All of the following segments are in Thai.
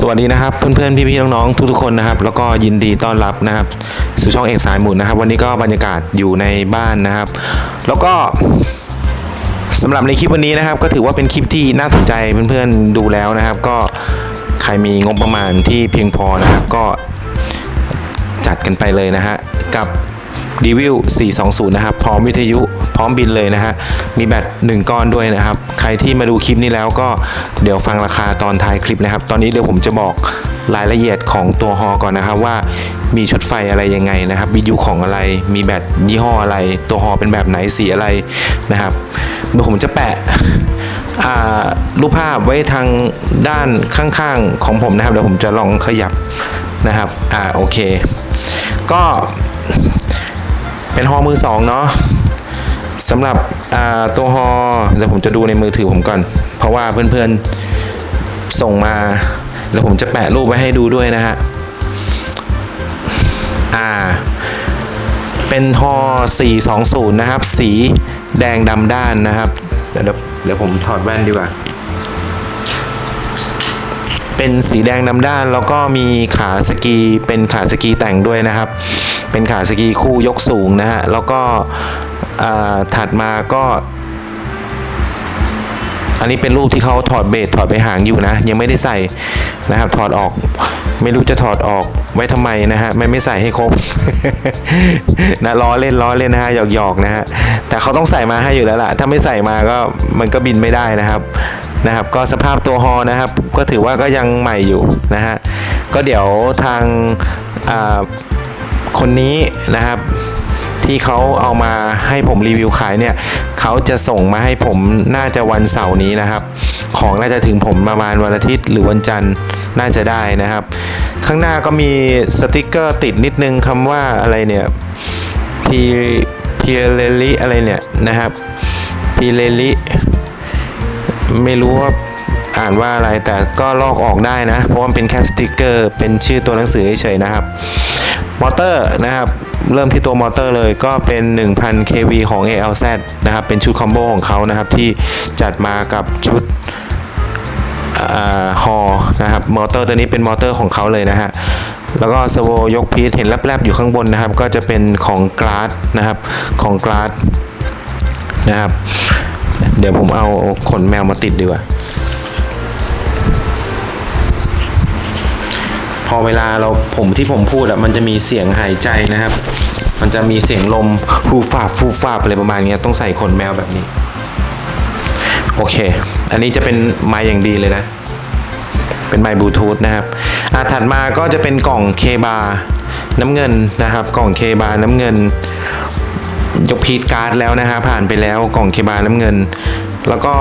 สวัสดีนะครับ เพื่อนๆ พี่ๆ น้องๆ ทุกๆ คนนะครับ แล้วก็ยินดีต้อนรับนะครับ สู่ช่องเอกสายหมุนนะครับ วันนี้ก็บรรยากาศอยู่ในบ้านนะครับ แล้วก็สำหรับในคลิปวันนี้นะครับ ก็ถือว่าเป็นคลิปที่น่าสนใจเพื่อนๆ ดูแล้วนะครับ ก็ใครมีงบประมาณที่เพียงพอนะครับ ก็จัดกันไปเลยนะฮะกับ d ีวิว420 นะครับ พร้อมวิทยุพร้อมบินเลยนะฮะ มีแบต1ก้อนด้วยนะครับ ใครที่มาดูคลิปนี้แล้วก็เดี๋ยวฟังราคาตอนท้ายคลิปนะครับ ตอนนี้เดี๋ยวผมจะบอกรายละเอียดของตัวฮอก่อนนะครับว่ามีชุดไฟอะไรยังไงนะครับวิทยุของอะไร มีแบตยี่ห้ออะไร ตัวฮอเป็นแบบไหนสีอะไรนะครับเดี๋ยวผมจะแปะอ่ารูปภาพไว้ทางด้านข้างๆของผมนะครับเดี๋ยวผมจะลองขยับนะครับอ่าโอเค ก็ เป็นฮอมือสองเนาะสำหรับตัวฮอเดี๋ยวผมจะดูในมือถือผมก่อน เพราะว่าเพื่อนๆส่งมา แล้วผมจะแปะรูปไว้ให้ดูด้วยนะฮะอ่า เป็นฮอ420 นะครับ สีแดงดำด้านนะครับ เดี๋ยวเดี๋ยวผมถอดแว่นดีกว่า เป็นสีแดงดำด้านแล้วก็มีขาสกีเป็นขาสกีแต่งด้วยนะครับ เป็นขาสกีคู่ยกสูงนะฮะ แล้วก็ถัดมาก็ อันนี้เป็นรูปที่เขาถอดเบสถอดไปหางอยู่นะ ยังไม่ได้ใส่นะครับ ถอดออกไม่รู้จะถอดออกไว้ทำไมนะฮะไม่ไม่ใส่ให้ครบนะล้อเล่นล้อเล่นนะฮะหยอกหยอกนะฮะแต่เขาต้องใส่มาให้อยู่แล้วล่ะ ถ้าไม่ใส่มาก็มันก็บินไม่ได้นะครับนะครับ ก็สภาพตัวฮอนะครับ ก็ถือว่าก็ยังใหม่อยู่นะฮะก็เดี๋ยวทางอ่า คนนี้นะครับ ที่เขาเอามาให้ผมรีวิวขายเนี่ยเขาจะส่งมาให้ผมน่าจะวันเสาร์นี้นะครับ ของน่าจะถึงผมประมาณวันอาทิตย์หรือวันจันทร์น่าจะได้นะครับ ข้างหน้าก็มีสติกเกอร์ติดนิดนึงคำว่าอะไรเนี่ยพีพีเลลิอะไรเนี่ยนะครับพีเลลิไม่รู้ว่าอ่านว่าอะไรแต่ก็ลอกออกได้นะ เพราะว่ามันเป็นแค่สติกเกอร์ เป็นชื่อตัวหนังสือเฉยๆนะครับ มอเตอร์นะครับ เริ่มที่ตัวมอเตอร์เลยก็เป็น 1000 kV ของ ALZ นะครับ เป็นชุดคอมโบของเขานะครับ ที่จัดมากับชุดฮอนะครับ มอเตอร์ตัวนี้เป็นมอเตอร์ของเขาเลยนะฮะแล้วก็สโวยกพีทเห็นแลบๆอยู่ข้างบนนะครับ ก็จะเป็นของกราดนะครับของกราดนะครับ เดี๋ยวผมเอาขนแมวมาติดดีกว่า อเวลาเราผมที่ผมพูดอะมันจะมีเสียงหายใจนะครับ มันจะมีเสียงลมฟูฟาบฟูฟาบอะไรประมาณนี้ต้องใส่ขนแมวแบบนี้ โอเค อันนี้จะเป็นไมค์อย่างดีเลยนะ เป็นไมค์บลูทูธนะครับอะถัดมาก็จะเป็นกล่องเคบาน้ำเงินนะครับ กล่องเคบาน้ำเงิน ยกพีทการ์ดแล้วนะฮะผ่านไปแล้วกล่องเคบาน้ำเงิน แล้วก็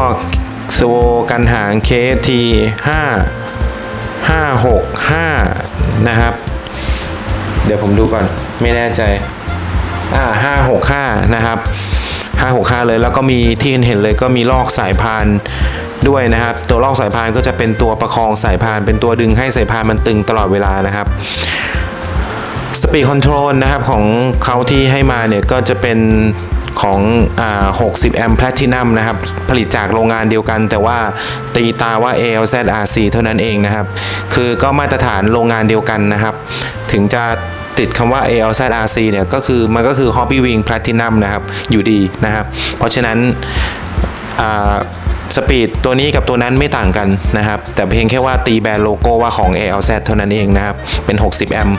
สโวกันหางเคทีห้าห้าหกห้านะครับ เดี๋ยวผมดูก่อนไม่แน่ใจอ่าห้าหกห้านะครับห้าหกห้าเลยแล้วก็มีที่เห็นเลยก็มีลอกสายพานด้วยนะครับ ตัวลอกสายพานก็จะเป็นตัวประคองสายพาน เป็นตัวดึงให้สายพานมันตึงตลอดเวลานะครับสปีดคอนโทรลนะครับของเขาที่ให้มาเนี่ยก็จะเป็น ของอ60 แอมป์แพลตินัมนะครับ ผลิตจากโรงงานเดียวกัน แต่ว่าตีตาว่า ALZRC เท่านั้นเองนะครับ คือก็มาตรฐานโรงงานเดียวกันนะครับ ถึงจะติดคำว่า ALZRC เนี่ยก็คือมันก็คือ Hobby Wing Platinum นะครับ อยู่ดีนะครับ เพราะฉะนั้นอ่า สปีดตัวนี้กับตัวนั้นไม่ต่างกันนะครับ แต่เพียงแค่ว่าตีแบรนด์โลโก้ว่าของ ALZ เท่านั้นเองนะครับ เป็น 60 แอมป์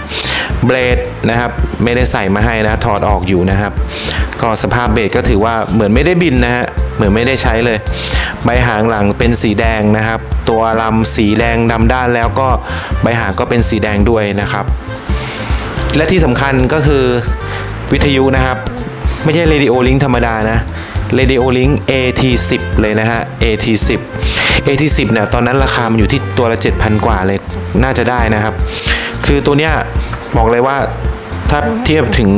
เบรดนะครับ ไม่ได้ใส่มาให้นะถอดออกอยู่นะครับ ก็สภาพเบรดก็ถือว่าเหมือนไม่ได้บินนะฮะเหมือนไม่ได้ใช้เลย ใบหางหลังเป็นสีแดงนะครับ ตัวลำสีแดงดำด้านแล้วก็ใบหางก็เป็นสีแดงด้วยนะครับ และที่สำคัญก็คือวิทยุนะครับ ไม่ใช่ Radio Link ธรรมดานะ Radio Link AT10 เลยนะฮะ AT10 AT10 เนี่ยตอนนั้นราคามันอยู่ที่ตัวละ 7,000 กว่าเลยน่าจะได้นะครับ คือตัวเนี้ยบอกเลยว่าถ้าเทียบถึง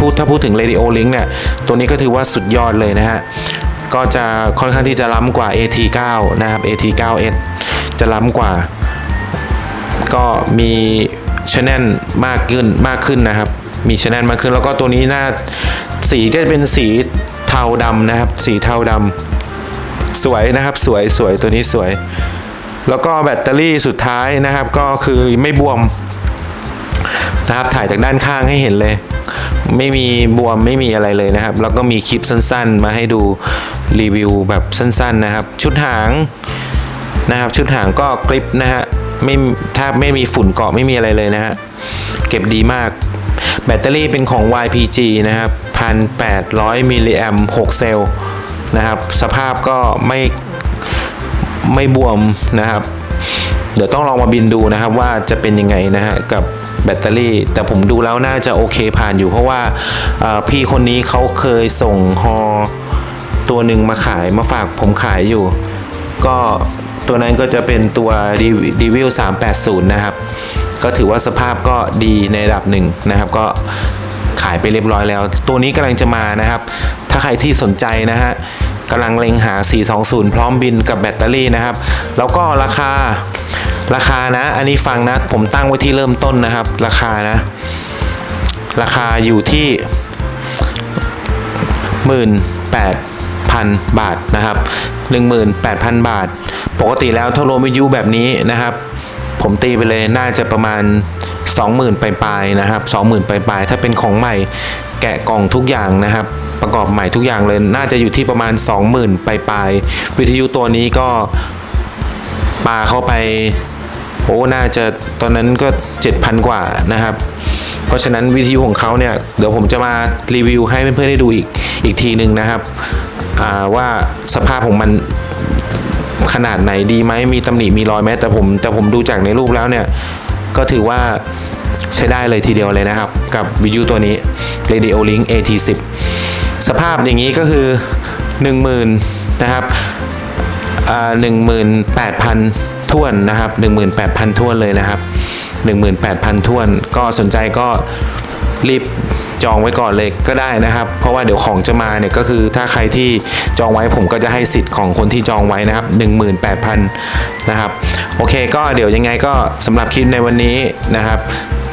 พูดถ้าพูดถึง Radio Link เนี่ยตัวนี้ก็ถือว่าสุดยอดเลยนะฮะก็จะค่อนข้างที่จะล้ำกว่า AT9 นะครับ AT9S จะล้ำกว่า ก็มีชแนลมากขึ้นมากขึ้นนะครับ มีชแนลมากขึ้นแล้วก็ตัวนี้หน้าสีก็จะเป็นสี เทาดำนะครับ สีเทาดำสวยนะครับสวยสวยตัวนี้สวย แล้วก็แบตเตอรี่สุดท้ายนะครับ ก็คือไม่บวมนะครับถ่ายจากด้านข้างให้เห็นเลย ไม่มีบวมไม่มีอะไรเลยนะครับ แล้วก็มีคลิปสั้นๆ มาให้ดูรีวิวแบบสั้นๆนะครับ ชุดหางนะครับชุดหางก็กริปนะฮะไม่ถ้าไม่มีฝุ่นเกาะไม่มีอะไรเลยนะฮะเก็บดีมาก แบตเตอรี่เป็นของ YPG นะครับ 1,800 มิลลิแอมป์6เซลล์นะครับ สภาพก็ไม่ไม่บวมนะครับ เดี๋ยวต้องลองมาบินดูนะครับว่าจะเป็นยังไงนะฮะกับแบตเตอรี่ แต่ผมดูแล้วน่าจะโอเคผ่านอยู่เพราะว่าพี่คนนี้เขาเคยส่งฮอตัวหนึ่งมาขายมาฝากผมขายอยู่ ก็ตัวนั้นก็จะเป็นตัวดีวิว380 นะครับ ก็ถือว่าสภาพก็ดีในระดับหนึ่งนะครับ ก็ขายไปเรียบร้อยแล้ว ตัวนี้กำลังจะมานะครับ ถ้าใครที่สนใจนะฮะกำลังเล็งหา 420 พร้อมบินกับแบตเตอรี่นะครับ แล้วก็ราคาราคานะ อันนี้ฟังนะ ผมตั้งไว้ที่เริ่มต้นนะครับ ราคานะ ราคาอยู่ที่18,000บาทนะครับ 18,000 บาท ปกติแล้วถ้ารวมวิทยุแบบนี้นะครับ ผมตีไปเลยน่าจะประมาณ 20,000ปลายๆนะครับ 20,000ปลายๆถ้าเป็นของใหม่แกะกล่องทุกอย่างนะครับ ประกอบใหม่ทุกอย่างเลยน่าจะอยู่ที่ประมาณ 20,000ปลายๆวิทยุตัวนี้ก็ปลาเข้าไปโอ้น่าจะตอนนั้นก็ 7,000 กว่านะครับ เพราะฉะนั้นวิทยุของเขาเนี่ย เดี๋ยวผมจะมารีวิวให้เพื่อนๆได้ดูอีกอีกทีหนึ่งนะครับว่าสภาพของมัน ขนาดไหนดีไหมมีตำหนิมีรอยไหมแต่ผมแต่ผมดูจากในรูปแล้วเนี่ย ก็ถือว่าใช้ได้เลยทีเดียวเลยนะครับ กับวิทยุตัวนี้ Radio Link AT10 สภาพอย่างนี้ก็คือ 10,000นะครับหนึ่งหมื่นแปดพันท่วนนะครับหนึ่งหมื่นแปดพันท่วนเลยนะครับหนึ่งหมื่นแปดพันท่วน ก็สนใจก็รีบ จองไว้ก่อนเลยก็ได้นะครับ เพราะว่าเดี๋ยวของจะมาเนี่ยก็คือถ้าใครที่จองไว้ผมก็จะให้สิทธิ์ของคนที่จองไว้นะครับ 18,000นะครับโอเค ก็เดี๋ยวยังไงก็สำหรับคลิปในวันนี้นะครับ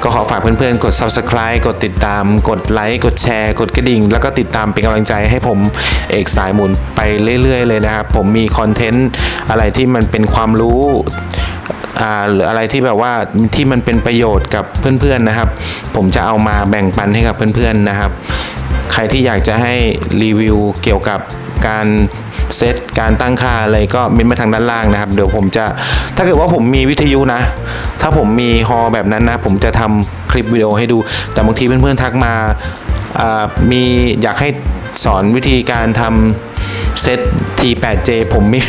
ก็ขอฝากเพื่อนๆ กด subscribe กดติดตาม กดไลค์ กดแชร์ กดกระดิ่ง แล้วก็ติดตามเป็นกำลังใจให้ผมเอกสายหมุนไปเรื่อยๆ เลยนะครับ ผมมีคอนเทนต์อะไรที่มันเป็นความรู้ หรืออะไรที่แบบว่าที่มันเป็นประโยชน์กับเพื่อนๆนะครับ ผมจะเอามาแบ่งปันให้กับเพื่อนๆนะครับ ใครที่อยากจะให้รีวิวเกี่ยวกับการเซตการตั้งค่าอะไรก็เมนมาทางด้านล่างนะครับ เดี๋ยวผมจะถ้าเกิดว่าผมมีวิทยุนะ ถ้าผมมีฮอแบบนั้นนะ ผมจะทำคลิปวิดีโอให้ดู แต่บางทีเพื่อนๆทักมาอ่ามีอยากให้สอนวิธีการทำ เซต T8J ผมไม่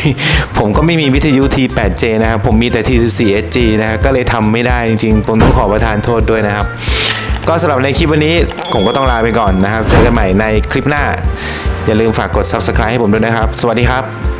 ผมก็ไม่มีวิทยุ T8J นะครับ ผมมีแต่ T14SG นะครับก็เลยทำไม่ได้จริงๆ ผมต้องขอประทานโทษด้วยนะครับ ก็สำหรับในคลิปวันนี้ผมก็ต้องลาไปก่อนนะครับ เจอกันใหม่ในคลิปหน้า อย่าลืมฝากกด subscribe ให้ผมด้วยนะครับ สวัสดีครับ